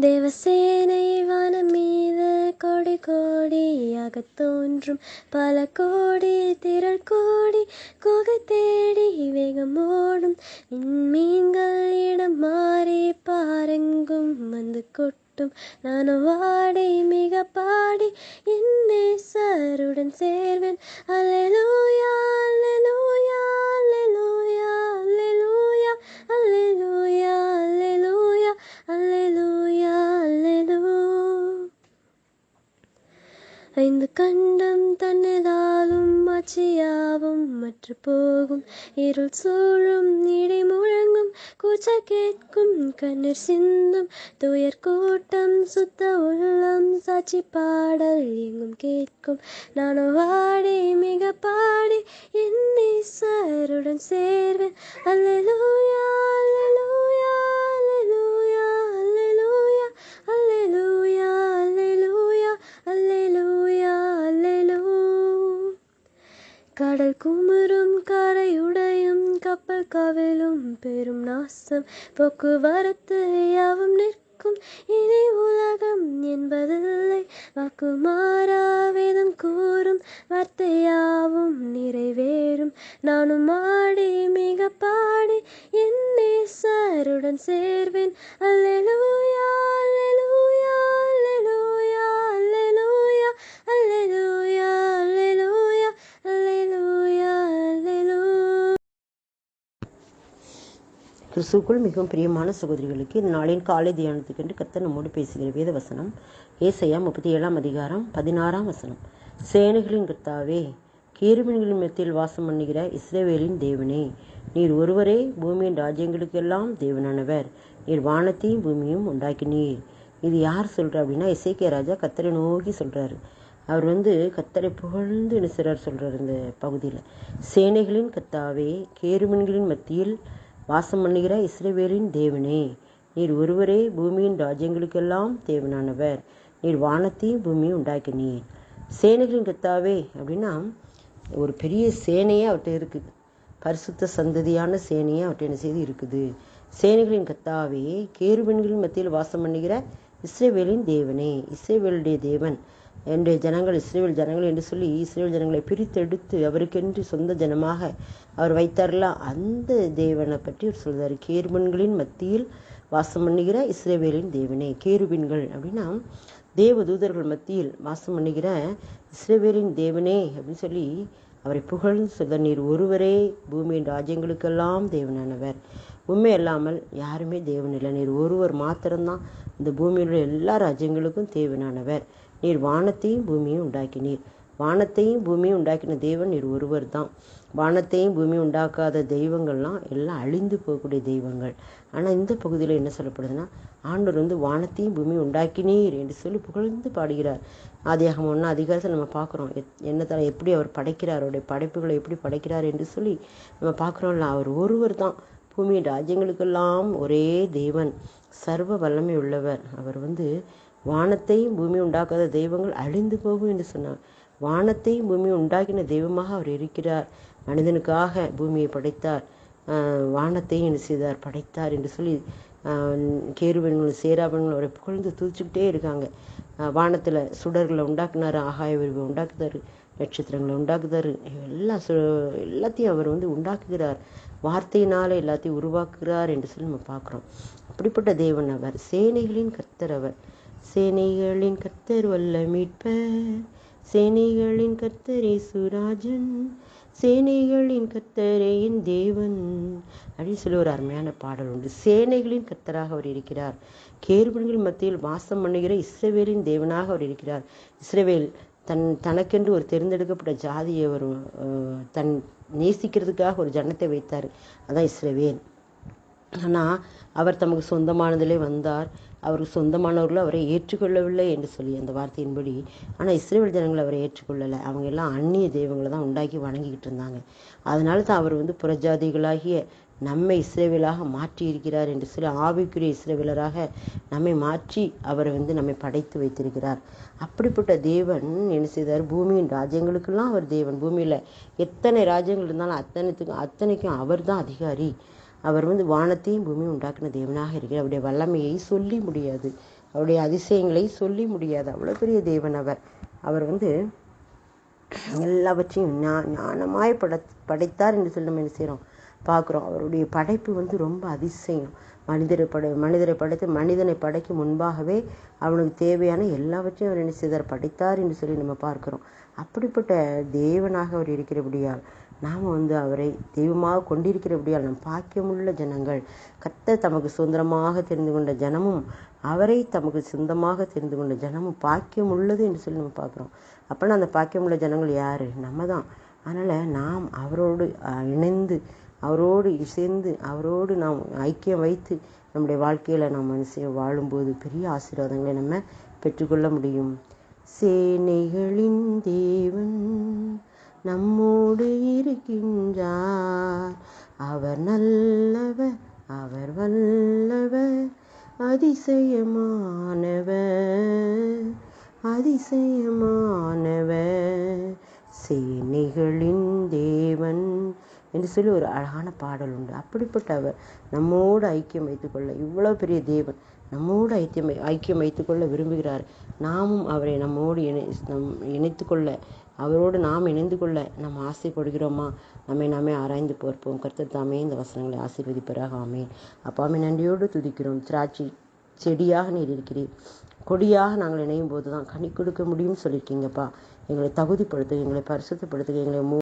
தேவசேனை வானம் மீது கோடி கோடியாக தோன்றும். பல கோடி திரள் கோடி குகை தேடி வேகம் ஓடும். விண்மீன்கள் இடம் மாறி பாருங்கும் வந்து கொட்டும். நான் வாடி மிக பாடி என் நேசருடன் சேர்வேன். அல்லேலூயா அல்லேலூயா காட்சியாவும் மற்ற போகும். இருள் சூழும் இடை முழங்கும் கூச்ச கேட்கும் கண்ணீர் சிந்தும். துயர் கூட்டம் சுத்த உள்ளம் சாட்சி பாடல் எங்கும் கேட்கும். நானோ வாடி மிக பாடி என்னை சாருடன் சேர்வேன். அல்லேலூயா அல்லேலூயா. கடல் குமுறும் கரையுடையும் கப்பல் கவிழும் பெரும் நாசம். போக்குவரத்து யாவும் நிற்கும். இனி உலகம் என்பதில்லை. வாக்கு வேதம் கூறும். வார்த்தையாவும் நிறைவேறும். நானும் ஆடி மிக பாடி என் நேசருடன் சேர்வேன். அல்லேலூயா. கிறிஸ்துக்குள் மிகவும் பிரியமான சகோதரிகளுக்கு இந்த நாளின் காலை தியானத்துக்கென்று கத்த நம்மோடு பேசுகிற வேத வசனம் ஏசையா முப்பத்தி ஏழாம் அதிகாரம் பதினாறாம் வசனம். சேனைகளின் கர்த்தாவே கீருமின்களின் மத்தியில் வாசம் பண்ணுகிற இஸ்ரேவேலின் தேவனே நீர் ஒருவரே பூமியின் ராஜ்யங்களுக்கெல்லாம் தேவனானவர். நீர் வானத்தையும் பூமியும் உண்டாக்கினீர். இது யார் சொல்கிறார் அப்படின்னா இசைக்கிய ராஜா கத்தரை நோக்கி சொல்கிறாரு அவர் வந்து கத்தரை புகழ்ந்து என்ன சொல்கிறார் இந்த பகுதியில். சேனைகளின் கத்தாவே கேருமன்களின் மத்தியில் வாசம் பண்ணுகிற இஸ்ரவேலின் தேவனே நீர் ஒருவரே பூமியின் ராஜ்யங்களுக்கெல்லாம் தேவனானவர். நீர் வானத்தையும் பூமியும் உண்டாக்கினீர். சேனைகளின் கத்தாவே அப்படின்னா ஒரு பெரிய சேனையே அவர்கிட்ட இருக்குது. பரிசுத்த சந்ததியான சேனையே அவர்கிட்ட என்ன செய்து இருக்குது. சேனைகளின் கத்தாவே கேருபெண்களின் மத்தியில் வாசம் பண்ணுகிற இஸ்ரேவேலின் தேவனே இஸ்ரேவேலுடைய தேவன். என்னுடைய ஜனங்கள் இஸ்ரேல் ஜனங்கள் என்று சொல்லி இஸ்ரேல் ஜனங்களை பிரித்தெடுத்து அவருக்கென்று சொந்த ஜனமாக அவர் வைத்தார்ல அந்த தேவனை பற்றி அவர் சொல்கிறார் கேருபன்களின் மத்தியில் வாசம் பண்ணுகிற இஸ்ரேவேலின் தேவனே கேருபின்கள் அப்படின்னா தேவதூதர்கள் மத்தியில் வாசம் பண்ணுகிற இஸ்ரேவேலின் தேவனே அப்படின்னு சொல்லி அவரை புகழ்ந்து சொல்ல நீர் ஒருவரே பூமியின் ராஜ்யங்களுக்கெல்லாம் தேவனானவர். உண்மை இல்லாமல் யாருமே தேவன் இல்லை. நீர் ஒருவர் மாத்திரம்தான். இந்த பூமியில் உள்ள எல்லா ராஜ்யங்களுக்கும் தேவனானவர். நீர் வானத்தையும் பூமியும் உண்டாக்கினீர் வானத்தையும் பூமியும் உண்டாக்கின தேவன் நீர் ஒருவர் தான் வானத்தையும் பூமியும் உண்டாக்காத தெய்வங்கள்லாம் எல்லாம் அழிந்து போகக்கூடிய தெய்வங்கள். ஆனால் இந்த பகுதியில் என்ன சொல்லப்படுதுன்னா ஆண்டவர் வந்து வானத்தையும் பூமியும் உண்டாக்கினீர் என்று சொல்லி புகழ்ந்து பாடுகிறார். ஆதியாகம் ஒன்றா அதிகாரத்தை நம்ம பார்க்குறோம். என்ன தர எப்படி அவர் படைக்கிறார்? அவருடைய படைப்புகளை எப்படி படைக்கிறார் என்று சொல்லி நம்ம பார்க்குறோம்ல அவர் ஒருவர் தான் பூமி ராஜ்யங்களுக்கெல்லாம் ஒரே தேவன். சர்வ வல்லமை உள்ளவர். அவர் வந்து வானத்தையும் பூமி உண்டாக்காத தெய்வங்கள் அழிந்து போகும் என்று சொன்னார். வானத்தையும் பூமி உண்டாக்கின தெய்வமாக அவர் இருக்கிறார். மனிதனுக்காக பூமியை படைத்தார். வானத்தையும் என்ன செய்தார்? படைத்தார் என்று சொல்லி கேருவன்களும் சேராவன்களும் அவரை புகழ்ந்து தூச்சிக்கிட்டே இருக்காங்க. வானத்தில் சுடர்களை உண்டாக்குனார் ஆகாய விரிவை உண்டாக்குதார் நட்சத்திரங்களை உண்டாக்குதாரு. எல்லா சு எல்லாத்தையும் அவர் வந்து உண்டாக்குகிறார். வார்த்தையினால எல்லாத்தையும் உருவாக்குகிறார் என்று சொல்லி நம்ம பார்க்குறோம். அப்படிப்பட்ட தேவன் அவர் சேனைகளின் கர்த்தர் அவர். சேனைகளின் கர்த்தர் வல்ல மீட்பர் சேனைகளின் கர்த்தரே சுராஜன். சேனைகளின் கர்த்தரே என் தேவன். அப்படின்னு சொல்லி ஒரு அருமையான பாடல் உண்டு. சேனைகளின் கர்த்தராக அவர் இருக்கிறார். கேர்பன்கள் மத்தியில் வாசம் பண்ணுகிற இஸ்ரவேலின் தேவனாக அவர் இருக்கிறார். இஸ்ரவேல் தன் தனக்கென்று ஒரு தேர்ந்தெடுக்கப்பட்ட ஜாதியை ஒரு தன் நேசிக்கிறதுக்காக ஒரு ஜனத்தை வைத்தார். அதான் இஸ்ரவேல். ஆனால் அவர் தமக்கு சொந்தமானதிலே வந்தார். அவருக்கு சொந்தமானவர்களும் அவரை ஏற்றுக்கொள்ளவில்லை என்று சொல்லி அந்த வார்த்தையின்படி. ஆனால் இஸ்ரேல் ஜனங்கள் அவரை ஏற்றுக்கொள்ளலை. அவங்க எல்லாம் அந்நிய தெய்வங்களை தான் உண்டாக்கி வணங்கிக்கிட்டு இருந்தாங்க. அதனால தான் அவர் வந்து புறஜாதிகளாகிய நம்மை இஸ்ரேவேலாக மாற்றி இருக்கிறார் என்று சொல்லி ஆவிக்குரிய இஸ்ரேவேலராக நம்மை மாற்றி அவரை வந்து நம்மை படைத்து வைத்திருக்கிறார். அப்படிப்பட்ட தேவன் என்ன செய்தார்? பூமியின் ராஜ்யங்களுக்கெல்லாம் அவர் தேவன். பூமியில் எத்தனை ராஜ்யங்கள் இருந்தாலும் அத்தனைத்துக்கும் அத்தனைக்கும் அவர் தான் அதிகாரி. அவர் வந்து வானத்தையும் பூமியும் உண்டாக்கின தேவனாக இருக்கிறார். அவருடைய வல்லமையை சொல்லி முடியாது. அவருடைய அதிசயங்களை சொல்லி முடியாது. அவ்வளோ பெரிய தேவன் அவர். அவர் வந்து எல்லாவற்றையும் ஞா ஞானமாய் பட படைத்தார் என்று சொல்லி நம்ம என்ன செய்கிறோம் பார்க்குறோம். அவருடைய படைப்பு வந்து ரொம்ப அதிசயம். மனிதரை படை மனிதரை படைத்து மனிதனை படைக்கும் முன்பாகவே அவனுக்கு தேவையான எல்லாவற்றையும் அவர் என்ன செய்தார்? படைத்தார் என்று சொல்லி நம்ம பார்க்குறோம். அப்படிப்பட்ட தேவனாக அவர் இருக்கிறபடியால் நாம் வந்து அவரை தெய்வமாக கொண்டிருக்கிறபடியால் நம் பாக்கியமுள்ள ஜனங்கள் கர்த்தர் தமக்கு சுதந்திரமாக தெரிந்து கொண்ட ஜனமும் அவரை தமக்கு சொந்தமாக தெரிந்து கொண்ட ஜனமும் பாக்கியம் உள்ளது என்று சொல்லி நம்ம பார்க்குறோம். அப்போனா அந்த பாக்கியமுள்ள ஜனங்கள் யார்? நம்ம தான் அதனால் நாம் அவரோடு இணைந்து அவரோடு சேர்ந்து அவரோடு நாம் ஐக்கியம் வைத்து நம்முடைய வாழ்க்கையில் நாம் மனுஷன் வாழும்போது பெரிய ஆசீர்வாதங்களை நம்ம பெற்றுக்கொள்ள முடியும். சேனைகளின் தேவன் நம்மோடு இருக்கின்றார். அவர் நல்லவர் அவர் வல்லவர் அதிசயமானவர் அதிசயமானவர். சேனைகளின் தேவன் என்று சொல்லி ஒரு அழகான பாடல் உண்டு. அப்படிப்பட்டவர் நம்மோடு ஐக்கியம் வைத்துக்கொள்ள இவ்வளோ பெரிய தேவன் நம்மோடு ஐக்கியம் ஐக்கியம் வைத்துக்கொள்ள விரும்புகிறார். நாமும் அவரை நம்மோடு இணை நம் இணைத்துக்கொள்ள அவரோடு நாம் இணைந்து கொள்ள நாம் ஆசைப்படுகிறோமா? நம்மை நாமே ஆராய்ந்து பார்ப்போம். கர்த்தர் தாமே இந்த வசனங்களை ஆசீர்வதிப்பராக. ஆமே அப்பாமே நன்றியோடு துதிக்கிறோம். திராட்சை செடியாக நீர் இருக்கிறீர். கொடியாக நாங்கள் இணையும் போது தான் கனி கொடுக்க முடியும்னு சொல்லியிருக்கீங்கப்பா. எங்களை தகுதிப்படுத்து எங்களை பரிசுத்தப்படுத்துக எங்களை மூ